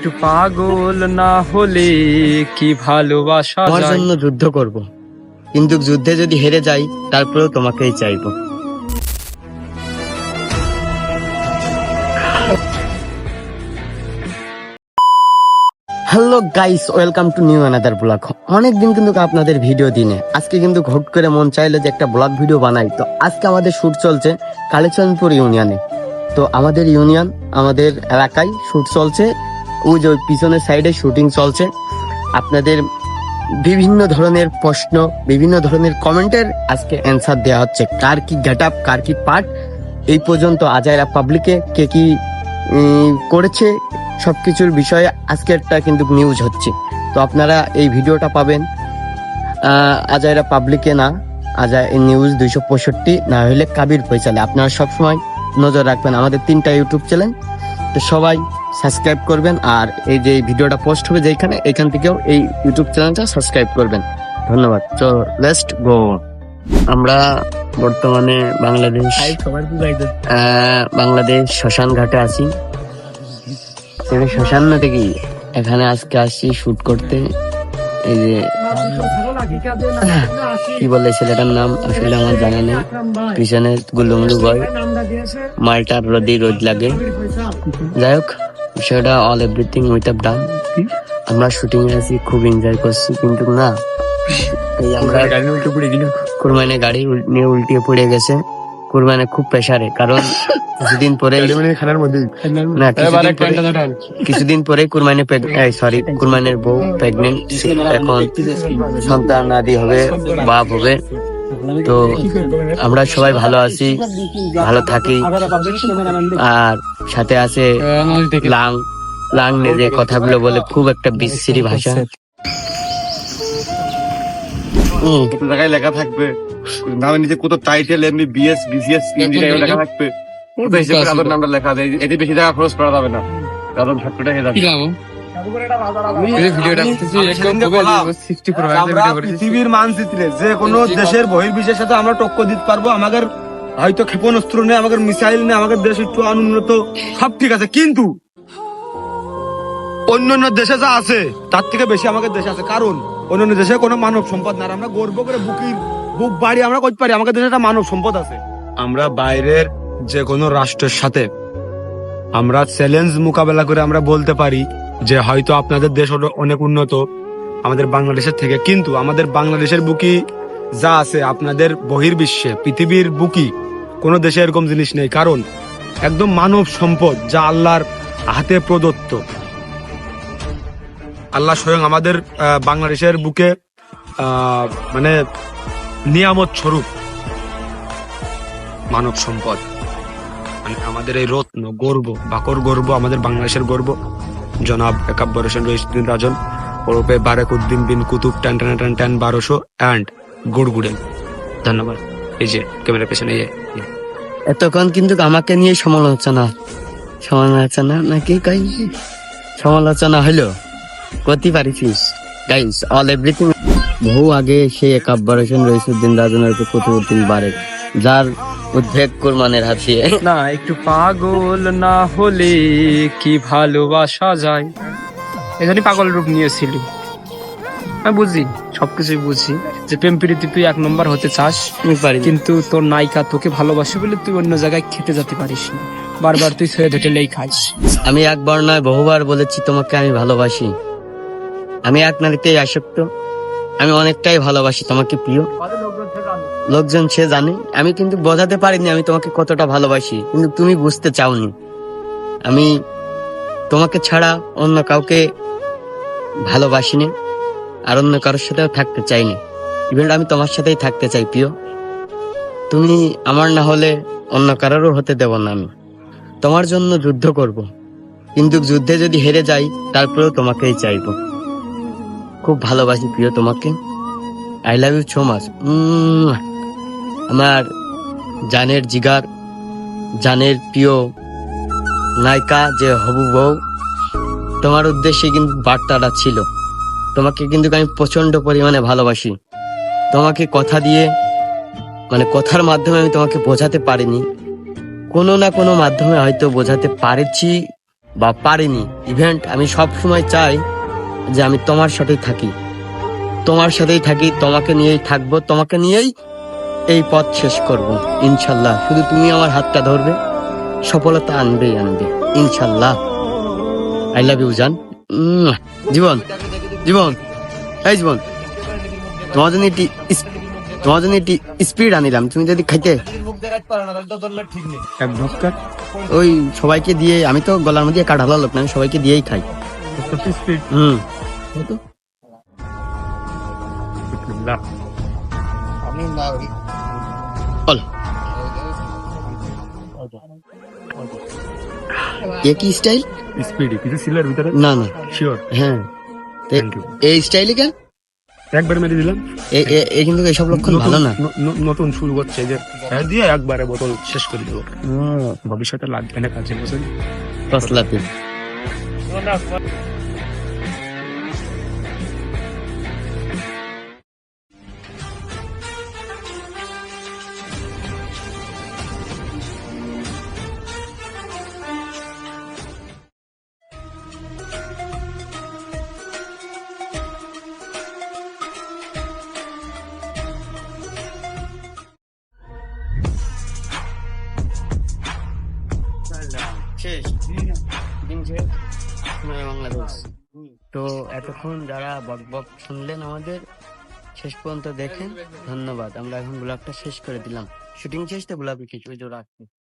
একটু পাগল না হলে কি ভালোবাসা তোমার জন্য যুদ্ধ করব। কিন্তু যুদ্ধে যদি হেরে যাই তারপরেও তোমাকেই চাইব। Hello guys welcome to new another blog. অনেকদিন কিন্তু আপনাদের ভিডিও দিনে আজকে কিন্তু ঘট করে মন চাইলো যে একটা ব্লগ ভিডিও বানাই। তো আজকে আমাদের শ্যুট চলছে কালীচরণপুর ইউনিয়নে। তো আমাদের ইউনিয়ন আমাদের এলাকায় শুট চলছে ওই যে পিছনের সাইডে শুটিং চলছে, আপনাদের বিভিন্ন ধরনের প্রশ্ন, বিভিন্ন ধরনের কমেন্টের আজকে অ্যান্সার দেওয়া হচ্ছে। কার কি গেট আপ কার কি পার্ট এই পর্যন্ত আজাইরা পাবলিকে কে কি করেছে, সবকিছুর বিষয়ে আজকেরটা কিন্তু নিউজ হচ্ছে। তো আপনারা এই ভিডিওটা পাবেন। আজাইরা পাবলিকে না আজা নিউজ দুইশো পঁয়ষট্টি, না হলে কাবির ফয়সালে। আপনারা সবসময় নজর রাখবেন আমাদের তিনটা ইউটিউব চ্যানেল তো সবাই সাবস্ক্রাইব করবেন আর এই যে ভিডিওটা পোস্ট হবে যেখানে এখান থেকেও এই ইউটিউব চ্যানেলটা সাবস্ক্রাইব করবেন। ধন্যবাদ। তো লেস্ট গো আমরা বর্তমানে বাংলাদেশ বাংলাদেশ শ্মশান ঘাটে আছি। শ্মশান না দেখি? এখানে আজকে আসছি শুট করতে। এই যে কি বলে ছেলেটার নাম? আসলে আমার জানা নেই। পিছনে গুলুমুলু বয়। মালটার রোদি রোদ লাগে। যাই হোক বিষয়টা all everything with up done আমরা শুটিং এ আছি খুব এনজয় করছি কিন্তু না। এই আমরা কুরবানে গাড়ি নিয়ে উল্টিয়ে পড়ে গেছে। কুরবানে খুব প্রেসারে কারণ কিছুদিন পরে না কিছুদিন পরে- কিছুদিন কুরবানি সরি কুরবানের বউ প্রেগনেন্ট এখন সন্তান আদি হবে বাপ হবে। তো আমরা সবাই ভালো আছি ভালো থাকি। আর সাথে আছে লাং লাং নে যে কথাগুলো বলে খুব একটা বিশ্রী ভাষা। হুম, জায়গায় লেখা থাকবে? নামে নিচে কত টাইটেল এমনি বিএস বিসিএস ইঞ্জিনিয়ারিং লেখা থাকবে? ওটা হিসেবে নামটা লেখা আছে এতে বেশি টাকা খরচ করা যাবে না। কারণ ফ্যাক্টরিটা হয়ে যাবে পৃথিবীর মানচিত্রে যে কোনো দেশের বহির্বিশ্বের সাথে আমরা টক্কর দিতে পারব আমাদের হয়তো ক্ষেপণাস্ত্র নেই আমাদের মিসাইল নেই আমাদের দেশ একটু অনুন্নত সব ঠিক আছে কিন্তু অন্যান্য দেশে যা আছে তার থেকে বেশি আমাদের দেশে আছে। কারণ অন্যান্য দেশে কোনো মানব সম্পদ না আমরা গর্ব করে বুকির বুক বাড়ি আমরা করতে পারি আমাদের দেশে একটা মানব সম্পদ আছে। আমরা বাইরের যে কোনো রাষ্ট্রের সাথে আমরা চ্যালেঞ্জ মোকাবেলা করে আমরা বলতে পারি যে হয়তো আপনাদের দেশ অনেক উন্নত আমাদের বাংলাদেশের থেকে। কিন্তু আমাদের বাংলাদেশের বুকি যা আছে, আপনাদের বহির্বিশ্বে, পৃথিবীর বুকি, কোনো দেশে এরকম জিনিস নেই। কারণ একদম মানব সম্পদ যা আল্লাহর হাতে প্রদত্ত। আল্লাহ স্বয়ং আমাদের বাংলাদেশের বুকে মানে নিয়ামত স্বরূপ। মানব সম্পদ। মানে আমাদের এই রত্ন, গর্ব, বাকর গর্ব, আমাদের বাংলাদেশের গর্ব। জনাব একাব্বর হোসেন রইসুদ্দিন রাজন। ওরফে বারেক উদ্দিন বিন কুতুব টান টান টান টান বারোশো, অ্যান্ড গুড়গুড়েন ধন্যবাদ। এই যে ক্যামেরা পেছনে এতক্ষণ কিন্তু আমাকে নিয়ে সমালোচনা। সমালোচনা নাকি কাই সমালোচনা হলো করতে পারিস গাইস অল এভরিথিং বহু আগে সে একাব্বর হোসেন রইসুদ্দিন রাজনের কুতুবুদ্দিন বারেক। যার উদ্বেগ কুরমানের হাত দিয়ে না একটু পাগল না হলে কি ভালোবাসা যায়? এজন্যই পাগল রূপ নিয়েছিলি। আমি বুঝি সবকিছুই বুঝি। যে প্রেম প্রীতি তুই এক নম্বর হতে চাস। কিন্তু তোর নায়িকা তোকে ভালোবাসে বলে তুই অন্য জায়গায় খেতে যেতে পারিস না। বারবার তুই ছেড়ে ধেটেলেই খাইস আমি একবার নয় বহুবার বলেছি তোমাকে আমি ভালোবাসি। আমি এক নারীতেই আসক্ত। আমি অনেকটাই ভালোবাসি তোমাকে প্রিয়। লোকজন সে জানে। আমি কিন্তু বোঝাতে পারিনি আমি তোমাকে কতটা ভালোবাসি, কিন্তু তুমি বুঝতে চাওনি। আমি তোমাকে ছাড়া অন্য কাউকে ভালোবাসিনি আর অন্য কারোর সাথেও থাকতে চাইনি। ইভেন আমি তোমার সাথেই থাকতে চাই, প্রিয়। তুমি আমার না হলে অন্য কারোরও হতে দেব না আমি। তোমার জন্য যুদ্ধ করব। কিন্তু যুদ্ধে যদি হেরে যাই, তারপরেও তোমাকেই চাইব। খুব ভালোবাসি, প্রিয়, তোমাকে। I love you so much আমার জানের জিগার, জানের প্রিয় নায়িকা যে হবু বউ, তোমার উদ্দেশ্যে কিন্তু বার্তাটা ছিল। তোমাকে কিন্তু আমি প্রচণ্ড পরিমাণে ভালোবাসি। তোমাকে কথা দিয়ে মানে কথার মাধ্যমে আমি তোমাকে বোঝাতে পারিনি। কোনো না কোনো মাধ্যমে হয়তো বোঝাতে পারেছি বা পারিনি। ইভেন্ট আমি সব সময় চাই যে আমি তোমার সাথেই থাকি। তোমার সাথেই থাকি, তোমাকে নিয়েই থাকব, তোমাকে নিয়েই এই পথ শেষ করব ইনশাল্লাহ। শুধু তুমি আমার হাতটা ধরবে সফলতা আনবেই আনবে ইনশাল্লাহ। আই লাভ ইউ জান জীবন জীবন। এই জীবন তোমার জন্য একটি তোমার জন্য একটি স্পিড আনিলাম। তুমি যদি খাইতে ওই সবাইকে দিয়ে আমি তো গলার মধ্যে কাঠালো লোক না আমি সবাইকে দিয়েই খাই। স্পিড। হুম। বলো এ কি স্টাইল স্পিড কিছু ছিল এর ভিতরে? না না। শিওর হ্যাঁ। Thank you. এই স্টাইলে কেন একবার মেরে দিলাম। এ- এ- কিন্তু এসব লক্ষণ ভালো না। নতুন শুরু করছে যে। হ্যাঁ দিয়ে একবারে বোতল শেষ করে দেবো। ভবিষ্যতে লাগবে না কাজে বুঝলেন? তসলাতে শেষ তো এতক্ষণ যারা বক বক শুনলেন আমাদের, শেষ পর্যন্ত দেখেন। ধন্যবাদ। আমরা এখন ব্লগটা শেষ করে দিলাম। শুটিং শেষ, তো ব্লগ কিছু রাখছি।